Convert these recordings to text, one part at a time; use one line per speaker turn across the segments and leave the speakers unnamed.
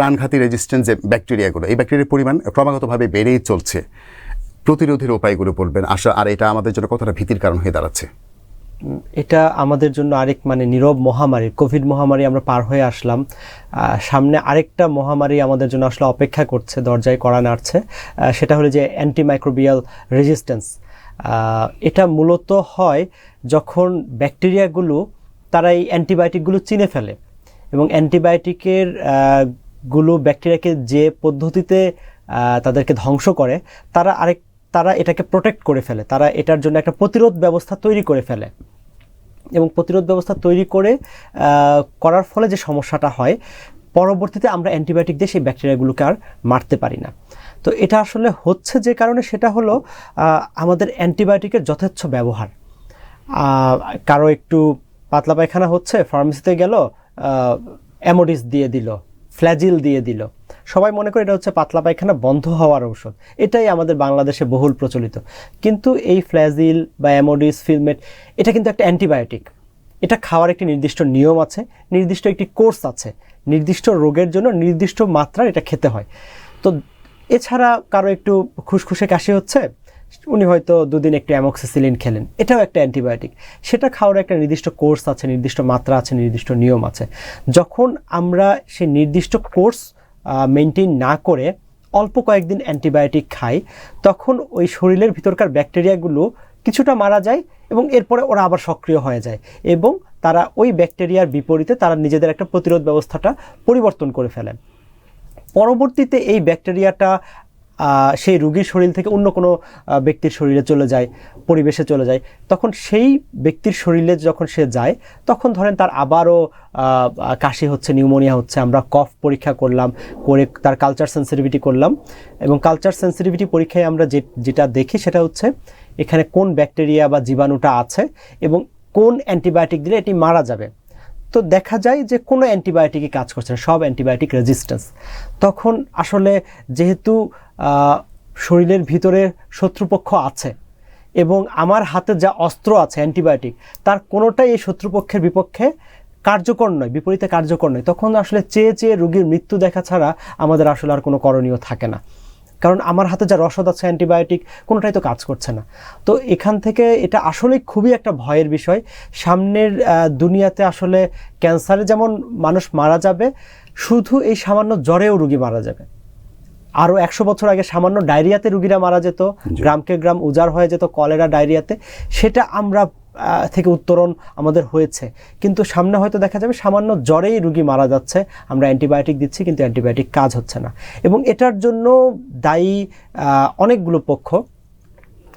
প্রাণঘাতী রেজিস্ট্যান্ট যে ব্যাকটেরিয়াগুলো এই ব্যাকটেরিয়ার পরিমাণ ক্রমাগতভাবে বেড়েই চলছে। প্রতিরোধের উপায়গুলো বলবেন। আশা, আর এটা আমাদের জন্য কতটা ভীতির কারণ হয়ে দাঁড়াচ্ছে?
এটা আমাদের জন্য আরেক মানে নীরব মহামারী, কোভিড মহামারী আমরা পার হয়ে আসলাম। সামনে আরেকটা মহামারী আমাদের জন্য আসলে অপেক্ষা করছে, দরজায় কড়া নাড়ছে। সেটা হলো যে অ্যান্টিমাইক্রোবিয়াল রেজিস্ট্যান্স এটা মূলত হয় যখন ব্যাকটেরিয়াগুলো তারা এই অ্যান্টিবায়োটিকগুলো চিনে ফেলে এবং অ্যান্টিবায়োটিকের গুলো ব্যাকটেরিয়াকে যে পদ্ধতিতে তাদেরকে ধ্বংস করে, তারা আরেক, তারা এটাকে প্রোটেক্ট করে ফেলে। তারা এটার জন্য একটা প্রতিরোধ ব্যবস্থা তৈরি করে ফেলে। এবং প্রতিরোধ ব্যবস্থা তৈরি করে করার ফলে যে সমস্যাটা হয়, পরবর্তীতে আমরা অ্যান্টিবায়োটিক দিয়ে সেই ব্যাকটেরিয়াগুলোকে আর মারতে পারি না। তো এটা আসলে হচ্ছে যে কারণে সেটা হলো আমাদের অ্যান্টিবায়োটিকের যথেচ্ছ ব্যবহার। কারও একটু পাতলা পায়খানা হচ্ছে ফার্মেসিতে গেল অ্যামোডিস দিয়ে দিল। ফ্ল্যাজিল দিয়ে দিল। সবাই মনে করে এটা হচ্ছে পাতলা পায়খানা, বন্ধ হওয়ার ঔষধ। এটাই আমাদের বাংলাদেশে বহুল প্রচলিত। কিন্তু এই ফ্ল্যাজিল বা অ্যামোডিস, ফিলমেট, এটা কিন্তু একটা অ্যান্টিবায়োটিক। এটা খাওয়ার একটি নির্দিষ্ট নিয়ম আছে, নির্দিষ্ট একটি কোর্স আছে। নির্দিষ্ট রোগের জন্য নির্দিষ্ট মাত্রার এটা খেতে হয়। তো এছাড়া কারও একটু খুসখুসে কাশি হচ্ছে? উনি হয়তো দুদিন একটু অ্যামক্সিসিলিন খেলেন। এটাও একটা অ্যান্টিবায়োটিক। সেটা খাওয়ার একটা নির্দিষ্ট কোর্স আছে, নির্দিষ্ট মাত্রা আছে, নির্দিষ্ট নিয়ম আছে। যখন আমরা সেই নির্দিষ্ট কোর্স মেনটেন না করে অল্প কয়েকদিন অ্যান্টিবায়োটিক খাই, তখন ওই শরীরের ভিতরকার ব্যাকটেরিয়াগুলো কিছুটা মারা যায় এবং এরপরে ওরা আবার সক্রিয় হয়ে যায় এবং তারা ওই ব্যাকটেরিয়ার বিপরীতে তারা নিজেদের একটা প্রতিরোধ ব্যবস্থাটা পরিবর্তন করে ফেলেন। পরবর্তীতে এই ব্যাকটেরিয়াটা সেই রুগীর শরীর থেকে অন্য কোনো ব্যক্তির শরীরে চলে যায়, পরিবেশে চলে যায়, তখন সেই ব্যক্তির শরীরে যখন সে যায়, তখন ধরেন তার আবারও কাশি হচ্ছে, নিউমোনিয়া হচ্ছে, আমরা কফ পরীক্ষা করলাম, করে তার কালচার সেন্সিটিভিটি করলাম এবং কালচার সেন্সিটিভিটি পরীক্ষায় আমরা যে, যেটা দেখি সেটা হচ্ছে এখানে কোন ব্যাকটেরিয়া বা জীবাণুটা আছে এবং কোন অ্যান্টিবায়োটিক দিলে এটি মারা যাবে। তো দেখা যায় যে কোনো অ্যান্টিবায়োটিকই কাজ করছে না, সব অ্যান্টিবায়োটিক রেজিস্ট্যান্স তখন আসলে যেহেতু শরীরের ভিতরে শত্রুপক্ষ আছে এবং আমার হাতে যা অস্ত্র আছে, অ্যান্টিবায়োটিক, তার কোনোটাই এই শত্রুপক্ষের বিপক্ষে কার্যকর নয়, বিপরীতে কার্যকর নয়। তখন আসলে চেয়ে চেয়ে রোগীর মৃত্যু দেখা ছাড়া আমাদের আসলে আর কোনো করণীয় থাকে না। কারণ আমার হাতে যা রসদ আছে অ্যান্টিবায়োটিক কোনোটাই তো কাজ করছে না। তো এখান থেকে এটা আসলে খুবই একটা ভয়ের বিষয়। সামনের দুনিয়াতে আসলে ক্যান্সারে যেমন মানুষ মারা যাবে শুধু এই সামান্য জ্বরেও রুগী মারা যাবে। আরও একশো বছর আগে সামান্য ডায়রিয়াতে রুগীরা মারা যেত গ্রামকে গ্রাম উজাড় হয়ে যেত কলেরা ডায়রিয়াতে। সেটা আমরা থেকে উত্তরণ আমাদের হয়েছে। কিন্তু সামনে হয়তো দেখা যাবে সামান্য জ্বরেই রুগী মারা যাচ্ছে। আমরা অ্যান্টিবায়োটিক দিচ্ছি, কিন্তু অ্যান্টিবায়োটিক কাজ হচ্ছে না। এবং এটার জন্য দায়ী অনেকগুলো পক্ষ।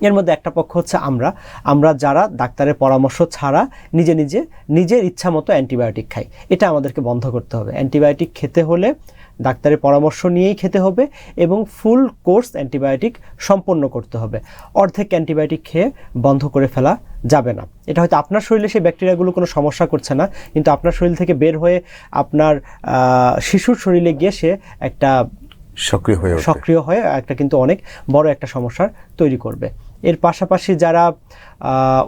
এর মধ্যে একটা পক্ষ হচ্ছে আমরা। আমরা যারা ডাক্তারের পরামর্শ ছাড়া নিজে নিজে নিজের ইচ্ছা মতো অ্যান্টিবায়োটিক খাই। এটা আমাদেরকে বন্ধ করতে হবে। অ্যান্টিবায়োটিক খেতে হলে ডাক্তারের পরামর্শ নিয়েই খেতে হবে এবং ফুল কোর্স অ্যান্টিবায়োটিক সম্পন্ন করতে হবে। অর্ধেক অ্যান্টিবায়োটিক খেয়ে বন্ধ করে ফেলা যাবে না। এটা হয়তো আপনার শরীরে সেই ব্যাকটেরিয়াগুলো কোনো সমস্যা করছে না কিন্তু আপনার শরীর থেকে বের হয়ে আপনার শিশুর শরীরে গিয়ে সে একটা
সক্রিয় হয়ে
সক্রিয় হয়ে একটা কিন্তু অনেক বড় একটা সমস্যার তৈরি করবে। এর পাশাপাশি যারা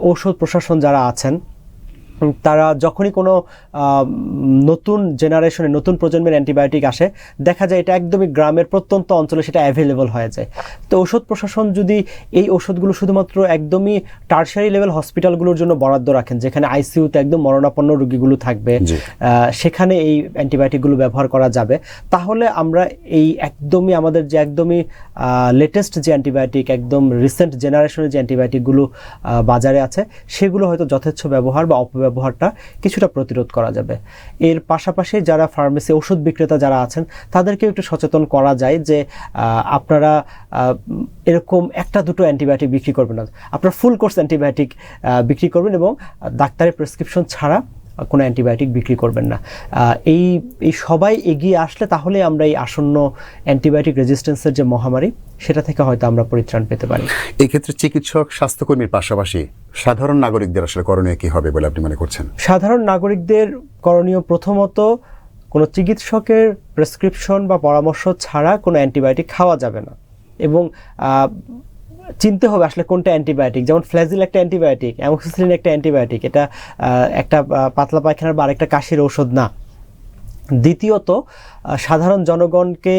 ঔষধ প্রশাসন যারা আছেন তারা যখনই কোনো নতুন জেনারেশনে নতুন প্রজন্মের অ্যান্টিবায়োটিক আসে দেখা যায় এটা একদমই গ্রামের প্রত্যন্ত অঞ্চলে সেটা অ্যাভেলেবল হয়ে যায়। তো ওষুধ প্রশাসন যদি এই ওষুধগুলো শুধুমাত্র একদমই টার্সারি লেভেল হসপিটালগুলোর জন্য বরাদ্দ রাখেন যেখানে আইসিইউতে একদম মরণাপন্ন রোগীগুলো থাকবে সেখানে এই অ্যান্টিবায়োটিকগুলো ব্যবহার করা যাবে তাহলে আমরা এই একদমই আমাদের যে একদমই লেটেস্ট যে অ্যান্টিবায়োটিক একদম রিসেন্ট জেনারেশনের যে অ্যান্টিবায়োটিকগুলো বাজারে আছে সেগুলো হয়তো যথেচ্ছ ব্যবহার বা অপব্যবহারটা কিছুটা প্রতিরোধ করা যাবে। এর পাশাপাশি যারা ফার্মেসি ওষুধ বিক্রেতা যারা আছেন, তাদেরকেও একটু সচেতন করা যায় যে আপনারা এরকম একটা দুটো অ্যান্টিবায়োটিক বিক্রি করবেন না। আপনার ফুল কোর্স অ্যান্টিবায়োটিক বিক্রি করবেন এবং ডাক্তারের প্রেসক্রিপশন ছাড়া কোনো অ্যান্টিবায়োটিক বিক্রি করবেন না। এই এই সবাই এগিয়ে আসলে তাহলে আমরা এই আসন্ন অ্যান্টিবায়োটিক রেজিস্ট্যান্সের যে মহামারী সেটা থেকে হয়তো আমরা পরিত্রাণ পেতে পারি।
এই ক্ষেত্রে চিকিৎসক স্বাস্থ্যকর্মীর পাশাপাশি সাধারণ নাগরিকদের আসলে করণীয় কী হবে বলে আপনি মনে করছেন?
সাধারণ নাগরিকদের করণীয় প্রথমত কোনো চিকিৎসকের প্রেসক্রিপশন বা পরামর্শ ছাড়া কোনো অ্যান্টিবায়োটিক খাওয়া যাবে না। এবং চিনতে হবে আসলে কোনটা অ্যান্টিবায়োটিক। যেমন ফ্ল্যাজিল একটা অ্যান্টিবায়োটিক, অ্যামোক্সিসিলিন একটা অ্যান্টিবায়োটিক। এটা একটা পাতলা পায়খানার বা আরেকটা কাশির ঔষধ না। দ্বিতীয়ত সাধারণ জনগণকে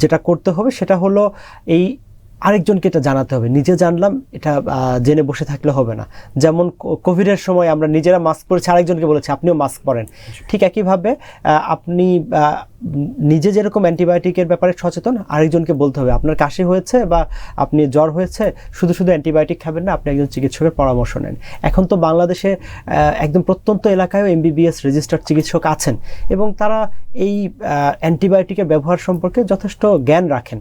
যেটা করতে হবে সেটা হলো এই আরেকজনকে এটা জানাতে হবে। নিজে জানলাম, এটা জেনে বসে থাকলে হবে না। যেমন কোভিডের সময় আমরা নিজেরা মাস্ক পরেছি, আরেকজনকে বলেছি, আপনিও মাস্ক পরেন। ঠিক একইভাবে আপনি নিজে যেরকম অ্যান্টিবায়োটিকের ব্যাপারে সচেতন, আরেকজনকে বলতে হবে, আপনার কাশি হয়েছে বা আপনি জ্বর হয়েছে, শুধু শুধু অ্যান্টিবায়োটিক খাবেন না, আপনি একজন চিকিৎসকের পরামর্শ নেন। এখন তো বাংলাদেশে একদম প্রত্যন্ত এলাকায়ও এমবিবিএস রেজিস্টার্ড চিকিৎসক আছেন এবং তারা এই অ্যান্টিবায়োটিকের ব্যবহার সম্পর্কে যথেষ্ট জ্ঞান রাখেন।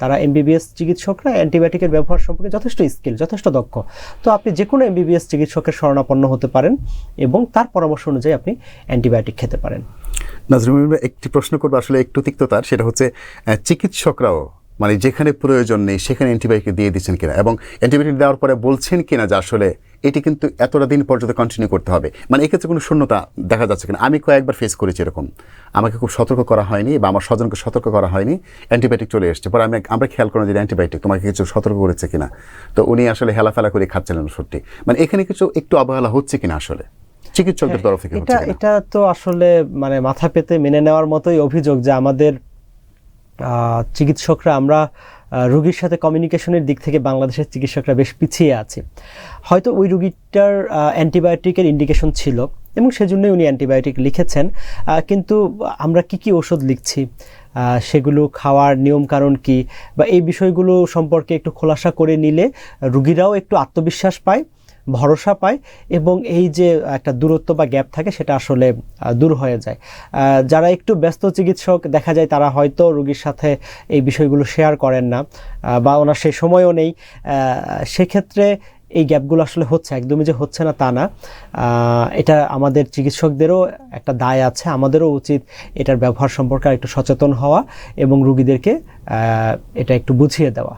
তারা এমবিবিএস চিকিৎসকরা অ্যান্টিবায়োটিকের ব্যবহার সম্পর্কে যথেষ্ট স্কিল, যথেষ্ট দক্ষ। তো আপনি যে কোনো এমবিবিএস চিকিৎসকের শরণাপন্ন হতে পারেন এবং তার পরামর্শ অনুযায়ী আপনি অ্যান্টিবায়োটিক খেতে পারেন।
নাজরুল একটি প্রশ্ন করব, আসলে একটু তিক্ততার, সেটা হচ্ছে চিকিৎসকরাও মানে যেখানে প্রয়োজন নেই, সেখানে অ্যান্টিবায়োটিক দিয়ে দিচ্ছেন কিনা? এবং অ্যান্টিবায়োটিক দেওয়ার পরে বলছেন কিনা যে আসলে এটি কিন্তু এতটা দিন পর্যন্ত কন্টিনিউ করতে হবে? মানে এক্ষেত্রে কোনো শূন্যতা দেখা যাচ্ছে কিনা? আমি কয়েকবার ফেস করেছি এরকম। আমাকে খুব সতর্ক করা হয়নি বা আমার স্বজনকে সতর্ক করা হয়নি অ্যান্টিবায়োটিক চলে এসছে। পরে আমি আমরা খেয়াল করলাম যে অ্যান্টিবায়োটিক তোমাকে কিছু সতর্ক করেছে কিনা। তো উনি আসলে হেলাফেলা করে খাচ্ছিলেন ওষুধটি। মানে এখানে কিছু একটু অবহেলা হচ্ছে কিনা আসলে? চিকিৎসকদের তরফ থেকে
এটা এটা তো আসলে মানে মাথা পেতে মেনে নেওয়ার মতোই অভিযোগ যে আমাদের আহ, চিকিৎসকরা আমরা রোগীর সাথে কমিউনিকেশনের দিক থেকে বাংলাদেশের চিকিৎসকরা বেশ পিছিয়ে আছে। হয়তো ওই রোগীটার অ্যান্টিবায়োটিকের ইন্ডিকেশন ছিল এবং সেজন্যই উনি অ্যান্টিবায়োটিক লিখেছেন। কিন্তু আমরা কি কি ওষুধ লিখছি? সেগুলো খাওয়ার নিয়ম কারণ কি? বা এই বিষয়গুলো সম্পর্কে একটু খোলাসা করে নিলে রুগীরাও একটু আত্মবিশ্বাস পায়, ভরসা পায় এবং এই যে একটা দূরত্ব বা গ্যাপ থাকে সেটা আসলে দূর হয়ে যায়। যারা একটু ব্যস্ত চিকিৎসক দেখা যায় তারা হয়তো রোগীর সাথে এই বিষয়গুলো শেয়ার করেন না বা ওনার সেই সময়ও নেই। সেক্ষেত্রে এই গ্যাপগুলো আসলে হচ্ছে, একদমই যে হচ্ছে না তা না। এটা আমাদের চিকিৎসকদেরও একটা দায় আছে, আমাদেরও উচিত এটার ব্যবহার সম্পর্কে একটু সচেতন হওয়া এবং রুগীদেরকে এটা একটু বুঝিয়ে দেওয়া।